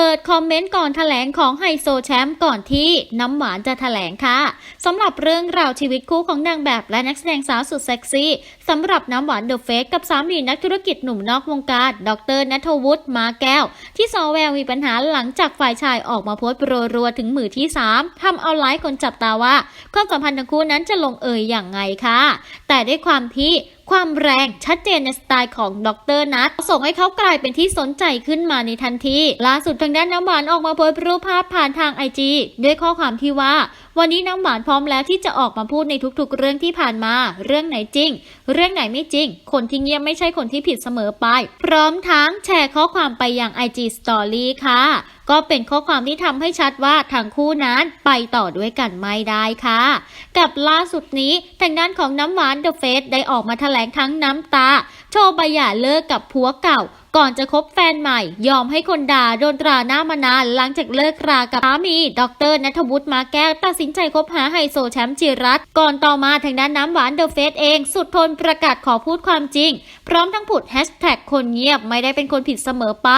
เปิดคอมเมนต์ก่อนแถลงของไฮโซแชมป์ก่อนที่น้ำหวานจะแถลงค่ะสำหรับเรื่องราวชีวิตคู่ของนางแบบและนักแสดงสาวสุดเซ็กซี่สำหรับน้ำหวานเดอะเฟสกับสามีนักธุรกิจหนุ่มนอกวงการ ดรนัทวุฒิมาแก้ว ที่ซอแววมีปัญหาหลังจากฝ่ายชายออกมาโพสต์รัวๆถึงมือที่ 3ทำเอาหลายคนจับตาว่า ความสัมพันธ์ทั้งคู่นั้นจะลงเอยอย่างไงค่ะแต่ด้วยความที่ ความแรงชัดเจนในสไตล์ของดรนัทส่งให้เขากลายเป็นที่สนใจขึ้นมาในทันที ล่าสุดทางด้านน้ำหวานออกมาโพสต์รูปภาพผ่านทางไอจีด้วยข้อความที่ว่า วันนี้น้ำหวานพร้อมแล้วที่จะออกมาพูดในทุกๆ เรื่องที่ผ่านมา เรื่องไหนจริง เรื่องไหนไม่จริง คนที่เงียบไม่ใช่คนที่ผิดเสมอไป พร้อมทั้งแชร์ข้อความไปยัง IG Story ค่ะ ก็เป็นข้อความที่ทำให้ชัดว่าทั้งคู่นั้นไปต่อด้วยกันไม่ได้ค่ะ กับล่าสุดนี้ทางด้านของน้ำหวานเดอะเฟสได้ออกมาแถลงทั้งน้ำตา โชว์ใบหย่าเลิกกับผัวเก่าก่อนจะคบแฟนใหม่ ยอมให้คนด่าโดนตราหน้ามานานหลังจากเลิกรากับสามี ดรนัทวุฒิมาแก้วตัดสินใจคบหาไฮโซแชมป์จิรัตก่อนต่อมาทางด้านน้ำหวานเดอะเฟสเองสุดทนประกาศขอพูดความจริง พร้อมทั้งผุดแฮชแท็กคนเงียบไม่ได้เป็นคนผิดเสมอไป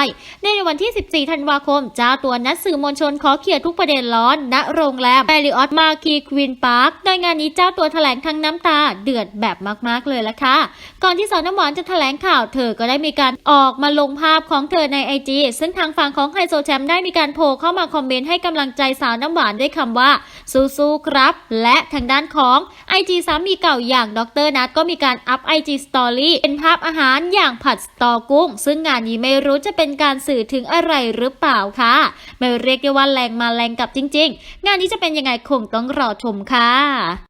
ในวันที่ 14 ธันวาคมเจ้าตัวนัดสื่อมวลชนขอเคลียร์ทุกประเด็นร้อนณโรงแรมแมริออตมาคีควินพาร์คโดยงานนี้เจ้าตัวแถลงทั้งน้ำตาเดือดแบบมากๆเลยละค่ะก่อนที่สาวน้ำหวานจะแถลงข่าวเธอก็ได้มีการออกมาลงภาพของเธอในไอจีซึ่งทางฝั่งของไฮโซแชมป์ได้มีการโผล่เข้ามาคอมเมนต์ให้กำลังใจสาวน้ำหวานด้วยคำว่า สู้ๆครับ และทางด้านของ IG สามีเก่าอย่างดรนัทก็มีการอัพ IG Story เป็นภาพอาหารอย่างผัดสตอกุ้ง ซึ่งงานนี้ไม่รู้จะเป็นการสื่อถึงอะไรหรือเปล่าค่ะไม่เรียกได้ว่าแรงมาแรงกลับจริง ๆ งานนี้จะเป็นยังไงคงต้องรอชมค่ะ